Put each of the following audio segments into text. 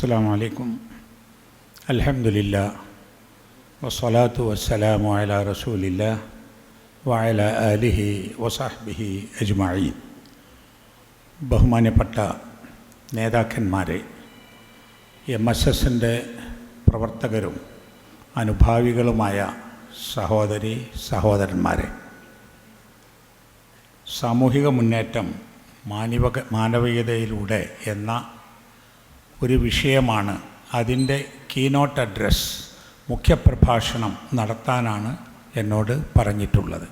السلام عليكم الحمد لله والصلاة والسلام على رسول الله وعلى آله وصحبه أجمعين ബഹുമാന്യപ്പെട്ട നേതാക്കന്മാരെ M S എസിൻ്റെ പ്രവർത്തകരും അനുഭാവികളുമായ സഹോദരി സഹോദരന്മാരെ സാമൂഹിക മുന്നേറ്റം മാനവിക മാനവികതയിലൂടെ എന്ന ഒരു വിഷയമാണ് അതിന്റെ കീനോട്ട് അഡ്രസ് മുഖ്യപ്രഭാഷണം നടത്താനാണ് എന്നോട് പറഞ്ഞിട്ടുള്ളത്.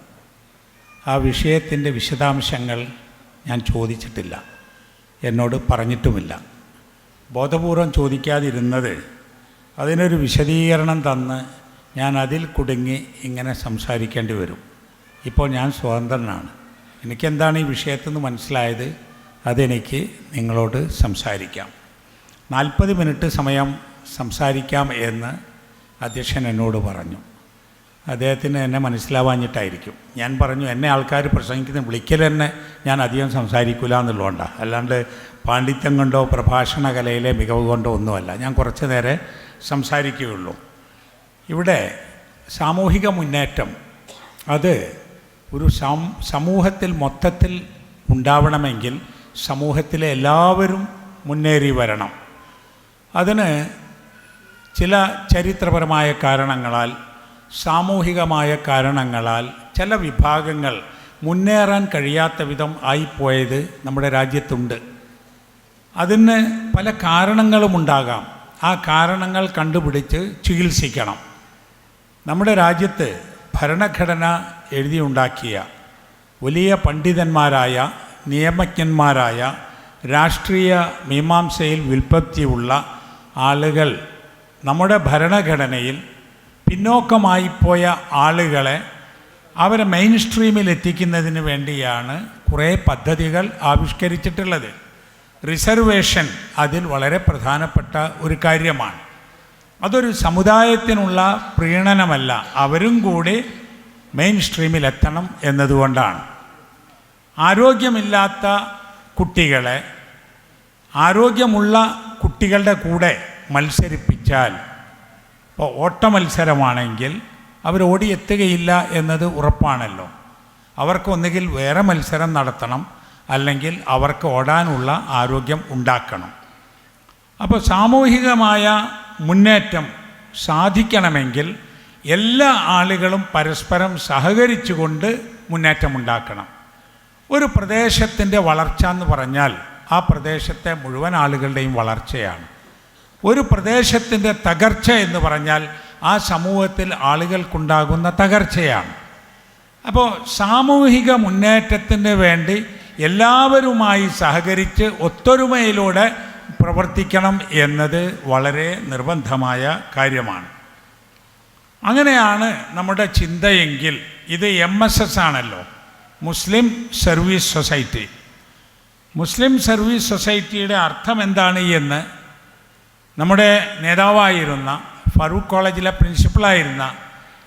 ആ വിഷയത്തിന്റെ വിശദാംശങ്ങൾ ഞാൻ ചോദിച്ചിട്ടില്ല. എന്നോട് പറഞ്ഞിട്ടുമില്ല. ബോധപൂർവം ചോദിക്കാതിരുന്നത് അതിനൊരു വിശദീകരണം തന്ന് ഞാൻ അതിൽ കുടുങ്ങി ഇങ്ങനെ സംസാരിക്കേണ്ടി വരും. ഇപ്പോൾ ഞാൻ സ്വതന്ത്രനാണ്. എനിക്കെന്താണ് ഈ വിഷയത്തിൽ നിന്ന് മനസ്സിലായത്? അതെനിക്ക് നിങ്ങളോട് സംസാരിക്കാം. നാൽപ്പത് മിനിറ്റ് സമയം സംസാരിക്കാം എന്ന് അധ്യക്ഷൻ എന്നോട് പറഞ്ഞു. അദ്ദേഹത്തിന് എന്നെ മനസ്സിലാവാഞ്ഞിട്ടായിരിക്കും. ഞാൻ പറഞ്ഞു എന്നെ ആൾക്കാർ പ്രസംഗിക്കുന്ന വിളിക്കൽ തന്നെ ഞാൻ അധികം സംസാരിക്കില്ല എന്നുള്ളതുകൊണ്ടാണ് അല്ലാണ്ട് പാണ്ഡിത്യം കൊണ്ടോ പ്രഭാഷണ കലയിലെ മികവ് കൊണ്ടോ ഒന്നുമല്ല. ഞാൻ കുറച്ച് നേരെ സംസാരിക്കുകയുള്ളൂ. ഇവിടെ സാമൂഹിക മുന്നേറ്റം അത് ഒരു സമൂഹത്തിൽ മൊത്തത്തിൽ ഉണ്ടാവണമെങ്കിൽ സമൂഹത്തിലെ എല്ലാവരും മുന്നേറി വരണം. അതിന് ചില ചരിത്രപരമായ കാരണങ്ങളാൽ സാമൂഹികമായ കാരണങ്ങളാൽ ചില വിഭാഗങ്ങൾ മുന്നേറാൻ കഴിയാത്ത വിധം ആയിപ്പോയത് നമ്മുടെ രാജ്യത്തുണ്ട്. അതിന് പല കാരണങ്ങളുമുണ്ടാകാം ആ കാരണങ്ങൾ കണ്ടുപിടിച്ച് ചികിത്സിക്കണം. നമ്മുടെ രാജ്യത്ത് ഭരണഘടന എഴുതിയുണ്ടാക്കിയ വലിയ പണ്ഡിതന്മാരായ നിയമജ്ഞന്മാരായ രാഷ്ട്രീയ മീമാംസയിൽ വിൽപ്പത്തിയുള്ള ആളുകൾ നമ്മുടെ ഭരണഘടനയിൽ പിന്നോക്കമായിപ്പോയ ആളുകളെ അവരെ മെയിൻ സ്ട്രീമിൽ എത്തിക്കുന്നതിന് വേണ്ടിയാണ് കുറേ പദ്ധതികൾ ആവിഷ്കരിച്ചിട്ടുള്ളത്. റിസർവേഷൻ അതിൽ വളരെ പ്രധാനപ്പെട്ട ഒരു കാര്യമാണ്. അതൊരു സമുദായത്തിനുള്ള പ്രീണനമല്ല അവരും കൂടി മെയിൻ സ്ട്രീമിൽ എത്തണം എന്നതുകൊണ്ടാണ്. ആരോഗ്യമില്ലാത്ത കുട്ടികളെ ആരോഗ്യമുള്ള കുട്ടികളുടെ കൂടെ മത്സരിപ്പിച്ചാൽ ഇപ്പോൾ ഓട്ട മത്സരമാണെങ്കിൽ അവർ ഓടിയെത്തുകയില്ല എന്നത് ഉറപ്പാണല്ലോ. അവർക്ക് ഒന്നുകിൽ വേറെ മത്സരം നടത്തണം അല്ലെങ്കിൽ അവർക്ക് ഓടാനുള്ള ആരോഗ്യം ഉണ്ടാക്കണം. അപ്പോൾ സാമൂഹികമായ മുന്നേറ്റം സാധിക്കണമെങ്കിൽ എല്ലാ ആളുകളും പരസ്പരം സഹകരിച്ചുകൊണ്ട് മുന്നേറ്റമുണ്ടാക്കണം. ഒരു പ്രദേശത്തിന്റെ വളർച്ച എന്ന് പറഞ്ഞാൽ ആ പ്രദേശത്തെ മുഴുവൻ ആളുകളുടെയും വളർച്ചയാണ്. ഒരു പ്രദേശത്തിന്റെ തകർച്ച എന്ന് പറഞ്ഞാൽ ആ സമൂഹത്തിൽ ആളുകൾക്കുണ്ടാകുന്ന തകർച്ചയാണ്. അപ്പോൾ സാമൂഹിക മുന്നേറ്റത്തിന് വേണ്ടി എല്ലാവരുമായി സഹകരിച്ച് ഒത്തൊരുമയിലൂടെ പ്രവർത്തിക്കണം എന്നത് വളരെ നിർബന്ധമായ കാര്യമാണ്. അങ്ങനെയാണ് നമ്മുടെ ചിന്തയെങ്കിൽ ഇത് എം എസ് എസ് ആണല്ലോ. Muslim service society. Muslim service സൊസൈറ്റിയുടെ അർത്ഥം എന്താണ് എന്ന് നമ്മുടെ നേതാവായിരുന്ന ഫറൂഖ് കോളേജിലെ പ്രിൻസിപ്പളായിരുന്ന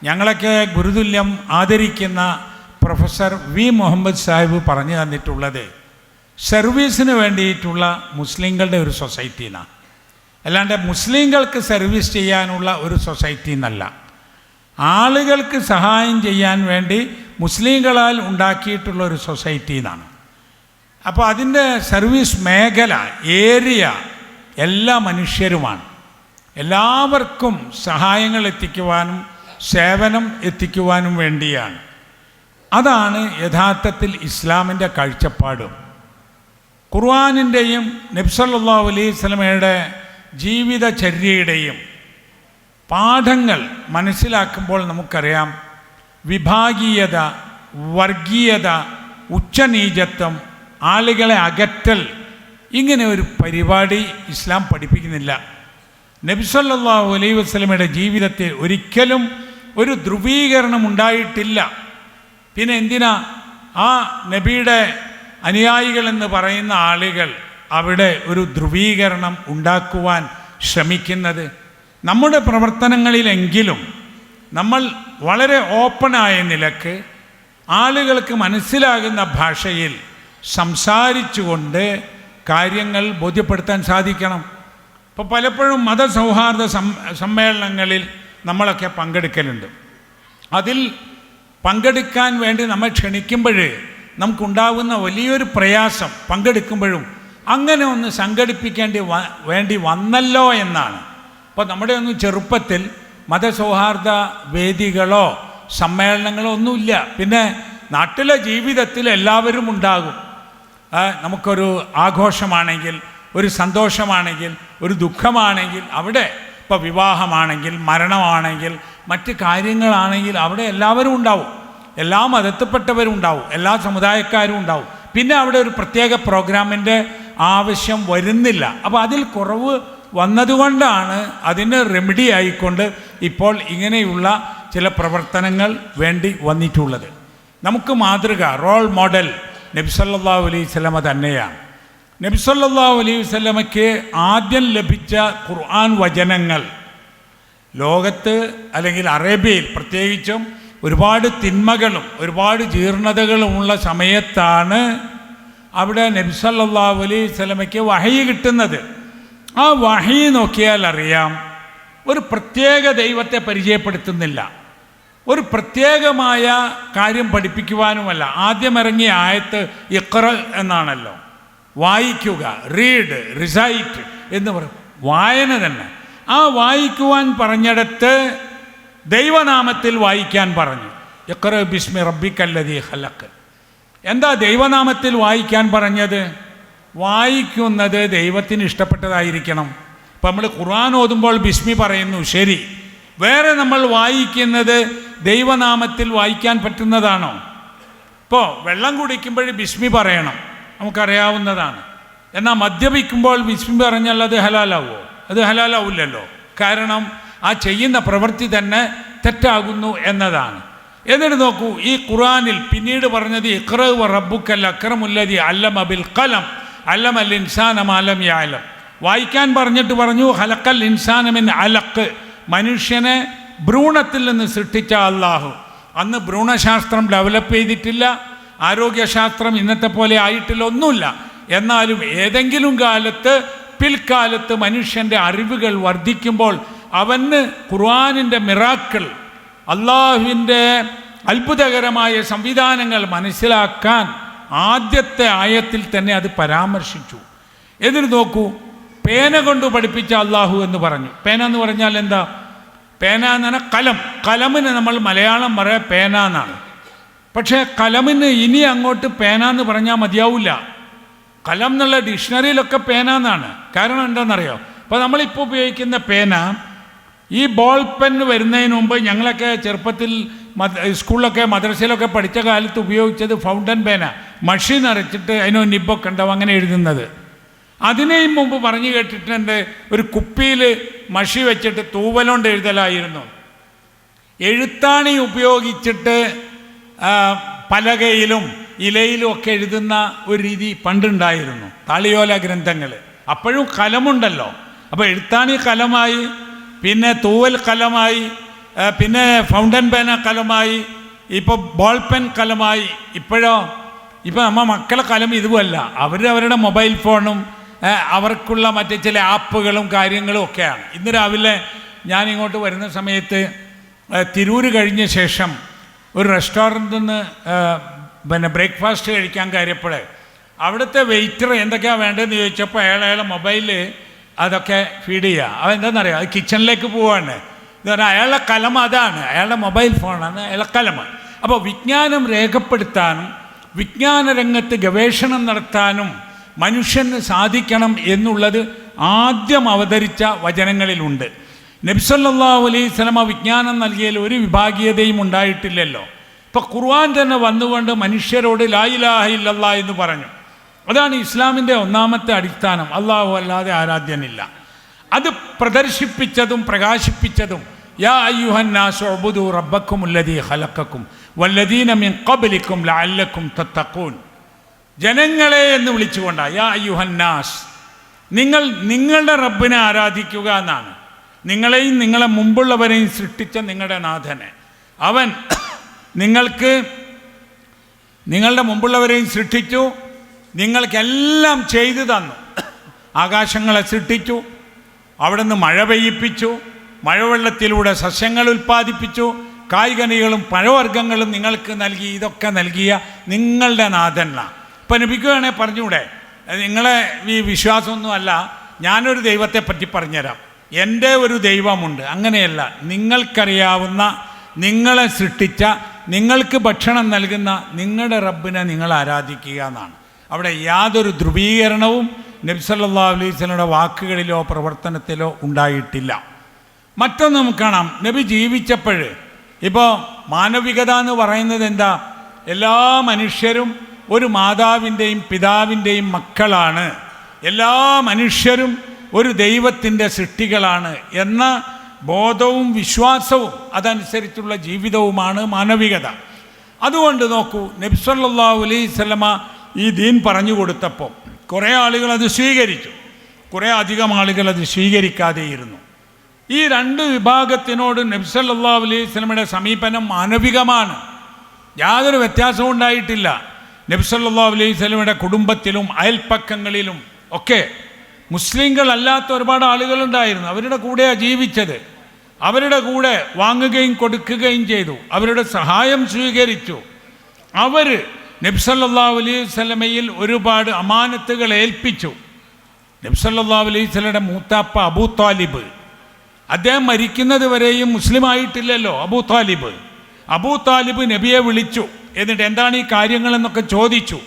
ഞങ്ങളൊക്കെ ഗുരുതുല്യം ആദരിക്കുന്ന പ്രൊഫസർ വി മുഹമ്മദ് സാഹിബ് പറഞ്ഞു തന്നിട്ടുള്ളത് സർവീസിന് വേണ്ടിയിട്ടുള്ള മുസ്ലിങ്ങളുടെ ഒരു സൊസൈറ്റി എന്നാണ് അല്ലാണ്ട് മുസ്ലിങ്ങൾക്ക് സർവീസ് ചെയ്യാനുള്ള ഒരു സൊസൈറ്റി എന്നല്ല ആളുകൾക്ക് സഹായം ചെയ്യാൻ വേണ്ടി മുസ്ലിങ്ങളാൽ ഉണ്ടാക്കിയിട്ടുള്ള ഒരു സൊസൈറ്റി എന്നാണ് അപ്പോൾ അതിന്റെ സർവീസ് മേഖല ഏരിയ എല്ലാ മനുഷ്യരുമാണ്. എല്ലാവർക്കും സഹായങ്ങൾ എത്തിക്കുവാനും സേവനം എത്തിക്കുവാനും വേണ്ടിയാണ്. അതാണ് യഥാർത്ഥത്തിൽ ഇസ്ലാമിന്റെ കാഴ്ചപ്പാടും. ഖുർആാനിന്റെയും നബ്സല്ലാ അലൈഹി ജീവിതചര്യയുടെയും പാഠങ്ങൾ മനസ്സിലാക്കുമ്പോൾ നമുക്കറിയാം വിഭാഗീയത വർഗീയത ഉച്ചനീചത്വം ആളുകളെ അകറ്റൽ. ഇങ്ങനെ ഒരു പരിപാടി ഇസ്ലാം പഠിപ്പിക്കുന്നില്ല. നബിസല്ലാഹു അലൈഹി വസ്ലമയുടെ ജീവിതത്തിൽ ഒരിക്കലും ഒരു ധ്രുവീകരണം ഉണ്ടായിട്ടില്ല. പിന്നെ എന്തിനാ? ആ നബിയുടെ അനുയായികൾ എന്ന് പറയുന്ന ആളുകൾ അവിടെ ഒരു ധ്രുവീകരണം ഉണ്ടാക്കുവാൻ ശ്രമിക്കുന്നത്. നമ്മുടെ പ്രവർത്തനങ്ങളിലെങ്കിലും നമ്മൾ വളരെ ഓപ്പണായ നിലയ്ക്ക് ആളുകൾക്ക് മനസ്സിലാകുന്ന ഭാഷയിൽ സംസാരിച്ചുകൊണ്ട് കാര്യങ്ങൾ ബോധ്യപ്പെടുത്താൻ സാധിക്കണം. ഇപ്പോൾ പലപ്പോഴും മതസൗഹാർദ്ദ സമ്മേളനങ്ങളിൽ നമ്മളൊക്കെ പങ്കെടുക്കലുണ്ട്. അതിൽ പങ്കെടുക്കാൻ വേണ്ടി നമ്മൾ ക്ഷണിക്കുമ്പോൾ നമുക്കുണ്ടാകുന്ന വലിയൊരു പ്രയാസം പങ്കെടുക്കുമ്പോഴും അങ്ങനെ ഒന്ന് സംഘടിപ്പിക്കേണ്ടി വേണ്ടി വന്നല്ലോ എന്നാണ്. അപ്പോൾ നമ്മുടെ ഒന്നും ചെറുപ്പത്തിൽ മതസൗഹാർദ്ദ വേദികളോ സമ്മേളനങ്ങളോ ഒന്നുമില്ല. പിന്നെ നാട്ടിലെ ജീവിതത്തിൽ എല്ലാവരും ഉണ്ടാകും. നമുക്കൊരു ആഘോഷമാണെങ്കിൽ ഒരു സന്തോഷമാണെങ്കിൽ ഒരു ദുഃഖമാണെങ്കിൽ അവിടെ ഇപ്പോൾ വിവാഹമാണെങ്കിൽ മരണമാണെങ്കിൽ മറ്റ് കാര്യങ്ങളാണെങ്കിൽ അവിടെ എല്ലാവരും ഉണ്ടാവും. എല്ലാ മതത്തിൽപ്പെട്ടവരും ഉണ്ടാവും എല്ലാ സമുദായക്കാരും ഉണ്ടാവും. പിന്നെ അവിടെ ഒരു പ്രത്യേക പ്രോഗ്രാമിന്റെ ആവശ്യം വരുന്നില്ല. അപ്പോൾ അതിൽ കുറവ് വന്നതുകൊണ്ടാണ് അതിന് റെമഡി ആയിക്കൊണ്ട് ഇപ്പോൾ ഇങ്ങനെയുള്ള ചില പ്രവർത്തനങ്ങൾ വേണ്ടി വന്നിട്ടുള്ളത്. നമുക്ക് മാതൃക റോൾ മോഡൽ നബ്സല്ലാ അലൈഹി സ്വലമ തന്നെയാണ്. നബ്സല്ലാ അലൈഹി വല്ലമയ്ക്ക് ആദ്യം ലഭിച്ച ഖുർആൻ വചനങ്ങൾ ലോകത്ത് അല്ലെങ്കിൽ അറേബ്യയിൽ പ്രത്യേകിച്ചും ഒരുപാട് തിന്മകളും ഒരുപാട് ജീർണതകളുമുള്ള സമയത്താണ് അവിടെ നബ്സല്ലാ അലൈഹി സ്വലമയ്ക്ക് വഹയി കിട്ടുന്നത്. ആ വഹി നോക്കിയാൽ അറിയാം ഒരു പ്രത്യേക ദൈവത്തെ പരിചയപ്പെടുത്തുന്നില്ല. ഒരു പ്രത്യേകമായ കാര്യം പഠിപ്പിക്കുവാനുമല്ല. ആദ്യം ഇറങ്ങിയ ആയത്ത് ഇക്ര എന്നാണല്ലോ. വായിക്കുക റീഡ് റിസൈറ്റ് എന്ന് പറയും വായന തന്നെ. ആ വായിക്കുവാൻ പറഞ്ഞിടത്ത് ദൈവനാമത്തിൽ വായിക്കാൻ പറഞ്ഞു. ഇക്ര ബിസ്മി റബ്ബിക്കല്ലതി ഹലക്ക് എന്താ ദൈവനാമത്തിൽ വായിക്കാൻ പറഞ്ഞത്? വായിക്കുന്നത് ദൈവത്തിന് ഇഷ്ടപ്പെട്ടതായിരിക്കണം. ഇപ്പം നമ്മൾ ഖുർആൻ ഓതുമ്പോൾ ബിസ്മി പറയുന്നു ശരി. വേറെ നമ്മൾ വായിക്കുന്നത് ദൈവനാമത്തിൽ വായിക്കാൻ പറ്റുന്നതാണോ? ഇപ്പോൾ വെള്ളം കുടിക്കുമ്പോൾ ബിസ്മി പറയണം. നമുക്കറിയാവുന്നതാണ്. എന്നാൽ മദ്യപിക്കുമ്പോൾ ബിസ്മി പറഞ്ഞാൽ അത് ഹലാലാവോ അത് ഹലാലാവില്ലല്ലോ. കാരണം ആ ചെയ്യുന്ന പ്രവൃത്തി തന്നെ തെറ്റാകുന്നു എന്നതാണ്. എന്നിട്ട് നോക്കൂ ഈ ഖുറാനിൽ പിന്നീട് പറഞ്ഞത് ഇക്രവ് റബ്ബുക്കൽ അക്രമുല്ലതി അല്ലം അബിൽ കലം അല്ലം അൽ ഇൻസാനം അലം യാലം വായിക്കാൻ പറഞ്ഞിട്ട് പറഞ്ഞു ഹലക്കൽ ഇൻസാനമിൻ അലക്ക് മനുഷ്യനെ ഭ്രൂണത്തിൽ നിന്ന് സൃഷ്ടിച്ച അള്ളാഹു അന്ന് ഭ്രൂണശാസ്ത്രം ഡെവലപ്പ് ചെയ്തിട്ടില്ല. ആരോഗ്യശാസ്ത്രം ഇന്നത്തെ പോലെ ആയിട്ടില്ല ഒന്നുമില്ല എന്നാലും ഏതെങ്കിലും കാലത്ത് പിൽക്കാലത്ത് മനുഷ്യന്റെ അറിവുകൾ വർദ്ധിക്കുമ്പോൾ അവന് ഖുർആാനിന്റെ മിറാക്കിൾ അള്ളാഹുവിന്റെ അത്ഭുതകരമായ സംവിധാനങ്ങൾ മനസ്സിലാക്കാൻ ആദ്യത്തെ ആയത്തിൽ തന്നെ അത് പരാമർശിച്ചു. എന്നിട്ട് നോക്കൂ പേന കൊണ്ട് പഠിപ്പിച്ച അള്ളാഹു എന്ന് പറഞ്ഞു. പേന എന്ന് പറഞ്ഞാൽ എന്താ? പേന എന്ന് പറഞ്ഞാൽ കലം. കലമിന് നമ്മൾ മലയാളം പറയാം പേന എന്നാണ്. പക്ഷേ കലമിന് ഇനി അങ്ങോട്ട് പേന എന്ന് പറഞ്ഞാൽ മതിയാവില്ല. കലം എന്നുള്ള ഡിക്ഷണറിയിലൊക്കെ പേന എന്നാണ്. കാരണം എന്താണെന്നറിയോ? അപ്പോൾ നമ്മളിപ്പോൾ ഉപയോഗിക്കുന്ന പേന ഈ ബോൾ പെൻ വരുന്നതിന് മുമ്പ് ഞങ്ങളൊക്കെ ചെറുപ്പത്തിൽ സ്കൂളിലൊക്കെ മദ്രസയിലൊക്കെ പഠിച്ച കാലത്ത് ഉപയോഗിച്ചത് ഫൗണ്ടൻ പേന. മഷി നിറച്ചിട്ട് അതിനൊരു നിബൊക്കെ ഉണ്ടാവും അങ്ങനെ എഴുതുന്നത്. അതിനെയും മുമ്പ് പറഞ്ഞു കേട്ടിട്ടുണ്ട് ഒരു കുപ്പിയിൽ മഷി വെച്ചിട്ട് തൂവലോണ്ട് എഴുതലായിരുന്നു. എഴുത്താണി ഉപയോഗിച്ചിട്ട് പലകയിലും ഇലയിലും ഒക്കെ എഴുതുന്ന ഒരു രീതി പണ്ടുണ്ടായിരുന്നു താളിയോല ഗ്രന്ഥങ്ങൾ അപ്പോഴും കലമുണ്ടല്ലോ. അപ്പോൾ എഴുത്താണി കലമായി പിന്നെ തൂവൽ കലമായി പിന്നെ ഫൗണ്ടൻ പേന കലമായി ഇപ്പോൾ ബോൾ പെൻ കലമായി. ഇപ്പോഴോ ഇപ്പോൾ നമ്മ മക്കളെ കലം ഇതുമല്ല. അവർ അവരുടെ മൊബൈൽ ഫോണും അവർക്കുള്ള മറ്റു ചില ആപ്പുകളും കാര്യങ്ങളും ഒക്കെയാണ്. ഇന്ന് രാവിലെ ഞാൻ ഇങ്ങോട്ട് വരുന്ന സമയത്ത് തിരൂര് കഴിഞ്ഞ ശേഷം ഒരു റെസ്റ്റോറന്റിൽ നിന്ന് പിന്നെ ബ്രേക്ക്ഫാസ്റ്റ് കഴിക്കാൻ കയറിയപ്പോൾ അവിടുത്തെ വെയിറ്റർ എന്തൊക്കെയാണ് വേണ്ടതെന്ന് ചോദിച്ചപ്പോൾ അയാൾ അയാളെ മൊബൈൽ അതൊക്കെ ഫീഡ് ചെയ്യുക. അവൻ എന്താണെന്നറിയാം? അത് കിച്ചണിലേക്ക് പോവാണ്. എന്ന് പറഞ്ഞാൽ അയാളുടെ കലം അതാണ്. അയാളുടെ മൊബൈൽ ഫോണാണ് അയാളുടെ കലമ. അപ്പോൾ വിജ്ഞാനം രേഖപ്പെടുത്താനും വിജ്ഞാന രംഗത്ത് ഗവേഷണം നടത്താനും മനുഷ്യന് സാധിക്കണം എന്നുള്ളത് ആദ്യം അവതരിച്ച വചനങ്ങളിലുണ്ട്. നബ്സല്ലാ അലൈഹി സ്വലമ വിജ്ഞാനം നൽകിയതിൽ ഒരു വിഭാഗീയതയും ഉണ്ടായിട്ടില്ലല്ലോ. ഇപ്പം ഖുർആൻ തന്നെ വന്നുകൊണ്ട് മനുഷ്യരോട് ലായിലാഹ ഇല്ലല്ലാ എന്ന് പറഞ്ഞു. അതാണ് ഇസ്ലാമിന്റെ ഒന്നാമത്തെ അടിസ്ഥാനം. അള്ളാഹു അല്ലാതെ ആരാധ്യനില്ല. അത് പ്രദർശിപ്പിച്ചതും പ്രകാശിപ്പിച്ചതും യാ അയ്യുഹൻ റബ്ബക്കും ഉല്ലദീ ഹലക്കക്കും വല്ലദീന കബലിക്കും ലാല്ലക്കും തത്തക്കൂൻ ജനങ്ങളെ എന്ന് വിളിച്ചുകൊണ്ട യാ യുഹന്നാസ് നിങ്ങൾ നിങ്ങളുടെ റബ്ബിനെ ആരാധിക്കുക എന്നാണ്. നിങ്ങളെയും നിങ്ങളെ മുമ്പുള്ളവരെയും സൃഷ്ടിച്ച നിങ്ങളുടെ നാഥനെ. അവൻ നിങ്ങൾക്ക് നിങ്ങളുടെ മുമ്പുള്ളവരെയും സൃഷ്ടിച്ചു നിങ്ങൾക്കെല്ലാം ചെയ്തു തന്നു. ആകാശങ്ങളെ സൃഷ്ടിച്ചു അവിടുന്ന് മഴ പെയ്യിപ്പിച്ചു മഴവെള്ളത്തിലൂടെ സസ്യങ്ങൾ ഉൽപ്പാദിപ്പിച്ചു കായ്കനികളും പഴവർഗങ്ങളും നിങ്ങൾക്ക് നൽകി ഇതൊക്കെ നൽകിയ നിങ്ങളുടെ നാഥനാണ് ഇപ്പം നബിക്കുകയാണെ പറഞ്ഞുകൂടെ നിങ്ങളെ ഈ വിശ്വാസമൊന്നുമല്ല ഞാനൊരു ദൈവത്തെ പറ്റി പറഞ്ഞുതരാം. എന്റെ ഒരു ദൈവമുണ്ട്. അങ്ങനെയല്ല. നിങ്ങൾക്കറിയാവുന്ന നിങ്ങളെ സൃഷ്ടിച്ച നിങ്ങൾക്ക് ഭക്ഷണം നൽകുന്ന നിങ്ങളുടെ റബ്ബിനെ നിങ്ങൾ ആരാധിക്കുക എന്നാണ്. അവിടെ യാതൊരു ധ്രുവീകരണവും നബ്സല്ലാ അലൈസ്ലയുടെ വാക്കുകളിലോ പ്രവർത്തനത്തിലോ ഉണ്ടായിട്ടില്ല. മറ്റൊന്ന് നമുക്ക് കാണാം. നബി ജീവിച്ചപ്പോൾ ഇപ്പോൾ മാനവികത എന്ന് പറയുന്നത് എന്താ? എല്ലാ മനുഷ്യരും ഒരു മാതാവിന്റെയും പിതാവിന്റെയും മക്കളാണ്. എല്ലാ മനുഷ്യരും ഒരു ദൈവത്തിന്റെ സൃഷ്ടികളാണ് എന്ന ബോധവും വിശ്വാസവും അതനുസരിച്ചുള്ള ജീവിതവുമാണ് മാനവികത. അതുകൊണ്ട് നോക്കൂ നബ്സല്ലാ അലൈഹി സ്വലമ ഈ ദീൻ പറഞ്ഞു കൊടുത്തപ്പോൾ കുറേ ആളുകൾ അത് സ്വീകരിച്ചു. കുറേ അധികം ആളുകൾ അത് സ്വീകരിക്കാതെയിരുന്നു. ഈ രണ്ട് വിഭാഗത്തിനോട് നബ്സല്ലാ അലൈഹി സ്വലമയുടെ സമീപനം മാനവികമാണ്. യാതൊരു വ്യത്യാസവും ഉണ്ടായിട്ടില്ല. നബ്സല്ലാ അലൈഹി സ്വലമയുടെ കുടുംബത്തിലും അയൽപ്പക്കങ്ങളിലും ഒക്കെ മുസ്ലിങ്ങളല്ലാത്ത ഒരുപാട് ആളുകളുണ്ടായിരുന്നു. അവരുടെ കൂടെയാണ് ജീവിച്ചത്. അവരുടെ കൂടെ വാങ്ങുകയും കൊടുക്കുകയും ചെയ്തു. അവരുടെ സഹായം സ്വീകരിച്ചു. അവർ നബ്സല്ലാ അലൈഹി സ്വലമയിൽ ഒരുപാട് അമാനത്തുകൾ ഏൽപ്പിച്ചു. നബ്സല്ലാ അലൈഹി സ്വലയുടെ മൂത്താപ്പ അബൂ താലിബ്. അദ്ദേഹം മരിക്കുന്നത് വരെയും മുസ്ലിമായിട്ടില്ലല്ലോ അബൂ താലിബ്. അബൂ താലിബ് നബിയെ വിളിച്ചു. എന്നിട്ട് എന്താണ് ഈ കാര്യങ്ങളെന്നൊക്കെ ചോദിച്ചു.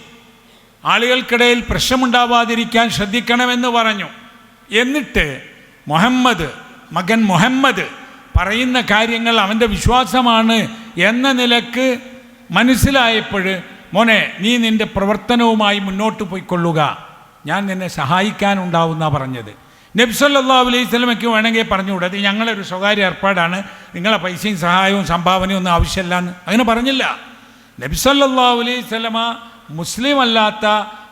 ആളുകൾക്കിടയിൽ പ്രശ്നമുണ്ടാവാതിരിക്കാൻ ശ്രദ്ധിക്കണമെന്ന് പറഞ്ഞു. എന്നിട്ട് മുഹമ്മദ് മകൻ മുഹമ്മദ് പറയുന്ന കാര്യങ്ങൾ അവന്റെ വിശ്വാസമാണ് എന്ന നിലയ്ക്ക് മനസ്സിലായപ്പോൾ മോനെ നീ നിന്റെ പ്രവർത്തനവുമായി മുന്നോട്ട് പോയിക്കൊള്ളുക. ഞാൻ നിന്നെ സഹായിക്കാനുണ്ടാവുന്ന പറഞ്ഞത്. നബ്സല്ലാ അലൈഹി സ്വലമയ്ക്ക് വേണമെങ്കിൽ പറഞ്ഞുകൂടെ. അത് ഞങ്ങളൊരു സ്വകാര്യ ഏർപ്പാടാണ്. നിങ്ങളെ പൈസയും സഹായവും സംഭാവനയും ഒന്നും ആവശ്യമില്ല എന്ന് അങ്ങനെ പറഞ്ഞില്ല. നബ്സല്ലാ അലൈഹി സ്വലമ മുസ്ലിം അല്ലാത്ത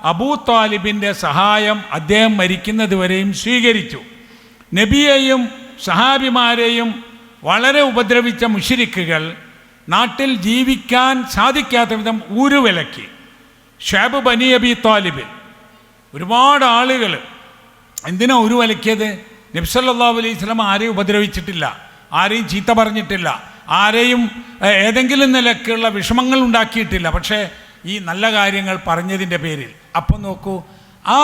അബൂ താലിബിന്റെ സഹായം അദ്ദേഹം മരിക്കുന്നത് വരെയും സ്വീകരിച്ചു. നബിയെയും സഹാബിമാരെയും വളരെ ഉപദ്രവിച്ച മുഷിരിക്കുകൾ നാട്ടിൽ ജീവിക്കാൻ സാധിക്കാത്ത വിധം ഊരുവിലക്കി. ഷാബ് ബനി അബി താലിബ് ഒരുപാട് ആളുകൾ എന്തിനാ ഒരു വലക്കിയത്? നബ്സല്ലാ അലൈഹി സ്വലം ആരെയും ഉപദ്രവിച്ചിട്ടില്ല ആരെയും ചീത്ത പറഞ്ഞിട്ടില്ല ആരെയും ഏതെങ്കിലും നിലക്കുള്ള വിഷമങ്ങൾ ഉണ്ടാക്കിയിട്ടില്ല. പക്ഷേ ഈ നല്ല കാര്യങ്ങൾ പറഞ്ഞതിന്റെ പേരിൽ. അപ്പം നോക്കൂ ആ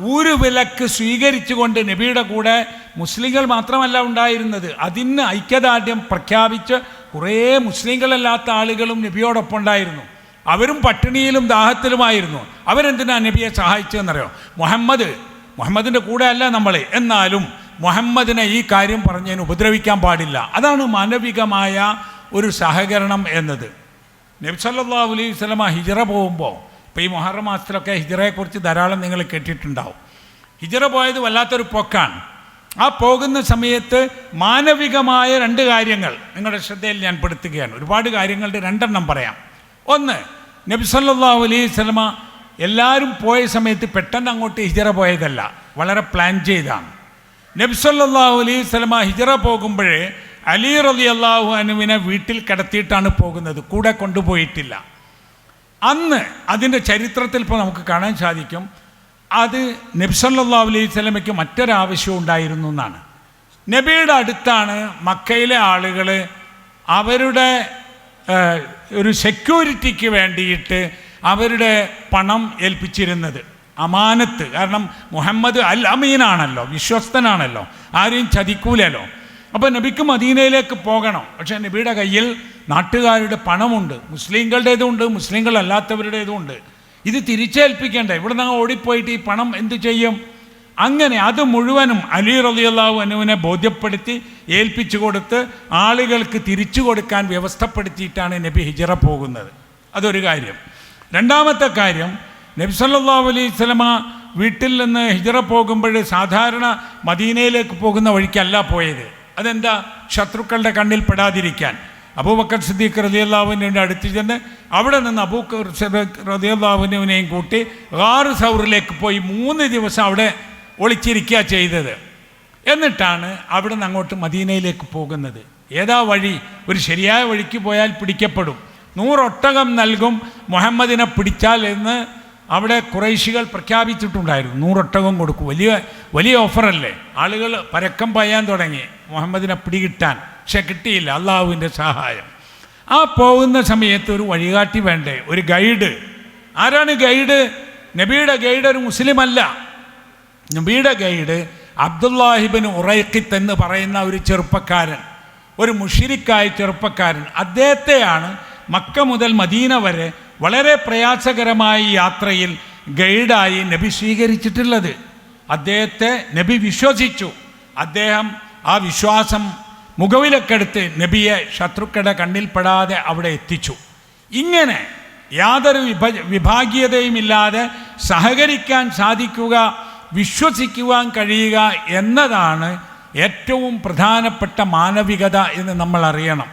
ഒരു വിലക്ക് സ്വീകരിച്ചുകൊണ്ട് നബിയുടെ കൂടെ മുസ്ലിങ്ങൾ മാത്രമല്ല ഉണ്ടായിരുന്നത്. അതിന് ഐക്യദാർഢ്യം പ്രഖ്യാപിച്ച് കുറേ മുസ്ലിങ്ങളല്ലാത്ത ആളുകളും നബിയോടൊപ്പം ഉണ്ടായിരുന്നു. അവരും പട്ടിണിയിലും ദാഹത്തിലുമായിരുന്നു. അവരെന്തിനാ നബിയെ സഹായിച്ചതെന്നറിയോ? മുഹമ്മദ് മുഹമ്മദിന്റെ കൂടെ അല്ല നമ്മൾ എന്നാലും മുഹമ്മദിനെ ഈ കാര്യം പറഞ്ഞതിന് ഉപദ്രവിക്കാൻ പാടില്ല. അതാണ് മാനവികമായ ഒരു സഹകരണം എന്നത്. നബ്സല്ലാ അലൈഹി സ്വലമ ഹിജറ പോകുമ്പോൾ ഇപ്പോൾ ഈ മൊഹറം മാസത്തിലൊക്കെ ഹിജറയെക്കുറിച്ച് ധാരാളം നിങ്ങൾ കേട്ടിട്ടുണ്ടാവും. ഹിജറ പോയത് വല്ലാത്തൊരു പൊക്കാണ്. ആ പോകുന്ന സമയത്ത് മാനവികമായ രണ്ട് കാര്യങ്ങൾ നിങ്ങളുടെ ശ്രദ്ധയിൽ ഞാൻ പെടുത്തുകയാണ്. ഒരുപാട് കാര്യങ്ങളുടെ രണ്ടെണ്ണം പറയാം. ഒന്ന് നബ്സല്ലാ അലൈഹി സ്വലമ എല്ലാവരും പോയ സമയത്ത് പെട്ടെന്ന് അങ്ങോട്ട് ഹിജറ പോയതല്ല. വളരെ പ്ലാൻ ചെയ്താണ്. നബ്സല്ലാഹു അലൈഹി സ്വലമ ഹിജറ പോകുമ്പോഴേ അലി റലി അള്ളാഹു അനുവിനെ വീട്ടിൽ കിടത്തിയിട്ടാണ് പോകുന്നത്. കൂടെ കൊണ്ടുപോയിട്ടില്ല. അന്ന് അതിന്റെ ചരിത്രത്തിൽ ഇപ്പോൾ നമുക്ക് കാണാൻ സാധിക്കും. അത് നബ്സല്ലാ അലൈഹി സ്വലമയ്ക്ക് മറ്റൊരാവശ്യം ഉണ്ടായിരുന്നു എന്നാണ്. നബിയുടെ അടുത്താണ് മക്കയിലെ ആളുകൾ അവരുടെ ഒരു സെക്യൂരിറ്റിക്ക് വേണ്ടിയിട്ട് അവരുടെ പണം ഏൽപ്പിച്ചിരുന്നത്. അമാനത്ത്. കാരണം മുഹമ്മദ് അൽ അമീനാണല്ലോ വിശ്വസ്തനാണല്ലോ. ആരെയും ചതിക്കൂലല്ലോ. അപ്പോൾ നബിക്ക് മദീനയിലേക്ക് പോകണം. പക്ഷേ നബിയുടെ കയ്യിൽ നാട്ടുകാരുടെ പണമുണ്ട്. മുസ്ലിങ്ങളുടേതുണ്ട് മുസ്ലിങ്ങളല്ലാത്തവരുടേതുമുണ്ട് ഇത് തിരിച്ചേൽപ്പിക്കേണ്ട? ഇവിടെ നിന്ന് ഓടിപ്പോയിട്ട് ഈ പണം എന്ത് ചെയ്യും? അങ്ങനെ അത് മുഴുവനും അലി റളിയല്ലാഹു അനുവിനെ ബോധ്യപ്പെടുത്തി ഏൽപ്പിച്ചു കൊടുത്ത് ആളുകൾക്ക് തിരിച്ചു കൊടുക്കാൻ വ്യവസ്ഥപ്പെടുത്തിയിട്ടാണ് നബി ഹിജറ പോകുന്നത്. അതൊരു കാര്യം. രണ്ടാമത്തെ കാര്യം നബ്സല്ലാ അലൈഹി സ്വലമ വീട്ടിൽ നിന്ന് ഹിജറ പോകുമ്പോൾ സാധാരണ മദീനയിലേക്ക് പോകുന്ന വഴിക്കല്ല പോയത്. അതെന്താ? ശത്രുക്കളുടെ കണ്ണിൽ പെടാതിരിക്കാൻ. അബൂബക്കർ സിദ്ദീഖ് റതിയല്ലാവിന്റെ അടുത്ത് ചെന്ന് അവിടെ നിന്ന് അബൂക്കർ റതിയല്ലാവിനെയും കൂട്ടി ആറ് സൗറിലേക്ക് പോയി മൂന്ന് ദിവസം അവിടെ ഒളിച്ചിരിക്കുക ചെയ്തത്. എന്നിട്ടാണ് അവിടെ നിന്ന് അങ്ങോട്ട് മദീനയിലേക്ക് പോകുന്നത്. ഏതാ വഴി? ഒരു ശരിയായ വഴിക്ക് പോയാൽ പിടിക്കപ്പെടും. നൂറൊട്ടകം നൽകും മുഹമ്മദിനെ പിടിച്ചാൽ എന്ന് അവിടെ കുറേശികൾ പ്രഖ്യാപിച്ചിട്ടുണ്ടായിരുന്നു. നൂറൊട്ടകം കൊടുക്കും. വലിയ വലിയ ഓഫറല്ലേ? ആളുകൾ പരക്കം പയ്യാൻ തുടങ്ങി മുഹമ്മദിനെ പിടികിട്ടാൻ. പക്ഷെ കിട്ടിയില്ല. അള്ളാഹുവിന്റെ സഹായം. ആ പോകുന്ന സമയത്ത് ഒരു വഴികാട്ടി വേണ്ടേ? ഒരു ഗൈഡ്. ആരാണ് ഗൈഡ്? നബിയുടെ ഗൈഡ് ഒരു മുസ്ലിം അല്ല നബിയുടെ ഗൈഡ് അബ്ദുല്ലാഹിബിൻ ഉറൈഖിത്ത് എന്ന് പറയുന്ന ഒരു ചെറുപ്പക്കാരൻ. ഒരു മുഷിരിക്കായ ചെറുപ്പക്കാരൻ. അദ്ദേഹത്തെയാണ് മക്ക മുതൽ മദീന വരെ വളരെ പ്രയാസകരമായ യാത്രയിൽ ഗൈഡായി നബി സ്വീകരിച്ചിട്ടുള്ളത്. അദ്ദേഹത്തെ നബി വിശ്വസിച്ചു. അദ്ദേഹം ആ വിശ്വാസം മുഖവിലക്കെടുത്ത് നബിയെ ശത്രുക്കളുടെ കണ്ണിൽപ്പെടാതെ അവിടെ എത്തിച്ചു. ഇങ്ങനെ യാതൊരു വിഭ വിഭാഗീയതയുമില്ലാതെ സഹകരിക്കാൻ സാധിക്കുക വിശ്വസിക്കുവാൻ കഴിയുക എന്നതാണ് ഏറ്റവും പ്രധാനപ്പെട്ട മാനവികത എന്ന് നമ്മൾ അറിയണം